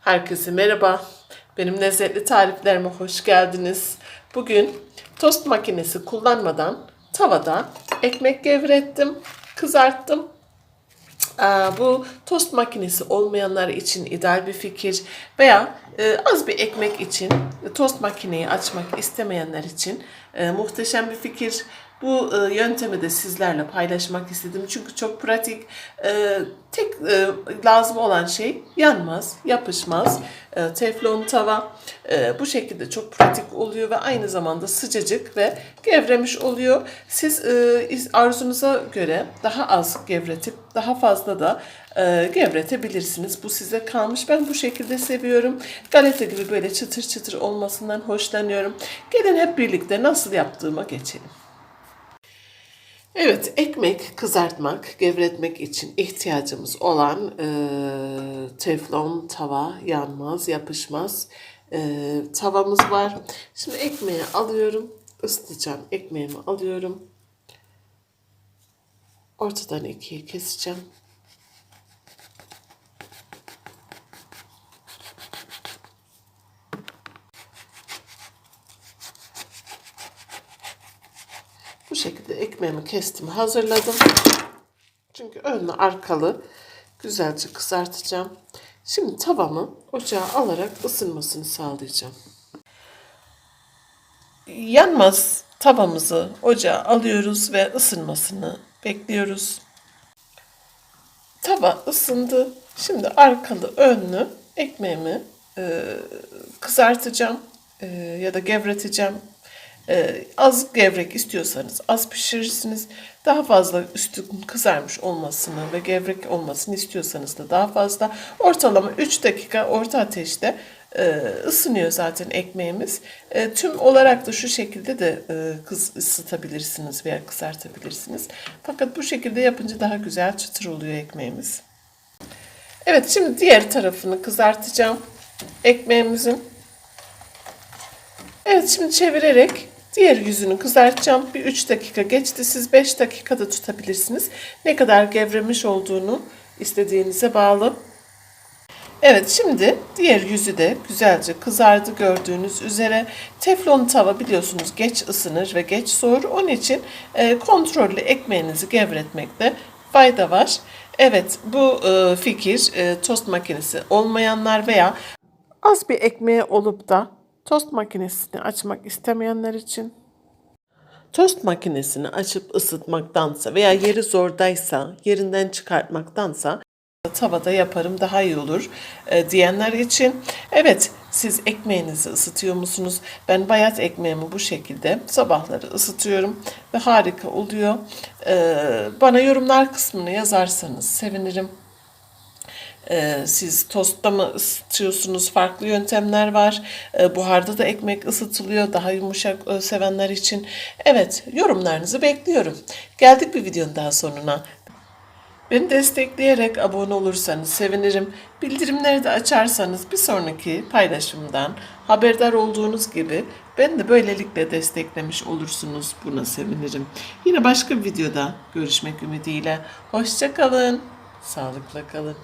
Herkese merhaba. Benim lezzetli tariflerime hoş geldiniz. Bugün tost makinesi kullanmadan tavada ekmek gevrettim, kızarttım. Aa, Bu tost makinesi olmayanlar için ideal bir fikir veya e, az bir ekmek için tost makineyi açmak istemeyenler için e, muhteşem bir fikir. Bu e, yöntemi de sizlerle paylaşmak istedim çünkü çok pratik. E, tek e, lazım olan şey yanmaz, yapışmaz. E, teflon tava e, bu şekilde çok pratik oluyor ve aynı zamanda sıcacık ve gevremiş oluyor. Siz e, arzunuza göre daha az gevretip daha fazla da e, gevretebilirsiniz. Bu size kalmış. Ben bu şekilde seviyorum. Galeta gibi böyle çıtır çıtır olmasından hoşlanıyorum. Gelin hep birlikte nasıl yaptığıma geçelim. Evet, ekmek kızartmak, gevretmek için ihtiyacımız olan e, teflon tava, yanmaz, yapışmaz e, tavamız var. Şimdi ekmeği alıyorum, ısıtacağım. Ekmeğimi alıyorum. Ortadan ikiye keseceğim. Bu şekilde ekmeğimi kestim, hazırladım. Çünkü önlü arkalı güzelce kızartacağım. Şimdi tavamı ocağa alarak ısınmasını sağlayacağım. Yanmaz tavamızı ocağa alıyoruz ve ısınmasını bekliyoruz. Tava ısındı. Şimdi arkalı önlü ekmeğimi e, kızartacağım e, ya da gevreteceğim. E, az gevrek istiyorsanız az pişirirsiniz. Daha fazla üstü kızarmış olmasını ve gevrek olmasını istiyorsanız da daha fazla. Ortalama 3 dakika orta ateşte e, ısınıyor zaten ekmeğimiz. E, tüm olarak da şu şekilde de e, kız ısıtabilirsiniz veya kızartabilirsiniz. Fakat bu şekilde yapınca daha güzel çıtır oluyor ekmeğimiz. Evet şimdi diğer tarafını kızartacağım ekmeğimizin. Evet şimdi çevirerek diğer yüzünü kızartacağım. Bir 3 dakika geçti. Siz 5 dakikada tutabilirsiniz. Ne kadar gevremiş olduğunu istediğinize bağlı. Evet şimdi diğer yüzü de güzelce kızardı gördüğünüz üzere. Teflon tava biliyorsunuz geç ısınır ve geç soğur. Onun için e, kontrollü ekmeğinizi gevretmekte fayda var. Evet bu e, fikir e, tost makinesi olmayanlar veya az bir ekmeği olup da tost makinesini açmak istemeyenler için tost makinesini açıp ısıtmaktansa veya yeri zordaysa yerinden çıkartmaktansa tavada yaparım daha iyi olur e, diyenler için. Evet siz ekmeğinizi ısıtıyor musunuz? Ben bayat ekmeğimi bu şekilde sabahları ısıtıyorum ve harika oluyor. E, bana yorumlar kısmını yazarsanız sevinirim. Ee, siz tostta mı ısıtıyorsunuz? Farklı yöntemler var. Ee, buharda da ekmek ısıtılıyor. Daha yumuşak e, sevenler için. Evet, yorumlarınızı bekliyorum. Geldik bir videonun daha sonuna. Beni destekleyerek abone olursanız sevinirim. Bildirimleri de açarsanız bir sonraki paylaşımdan haberdar olduğunuz gibi ben de böylelikle desteklemiş olursunuz. Buna sevinirim. Yine başka bir videoda görüşmek ümidiyle. Hoşça kalın. Sağlıkla kalın.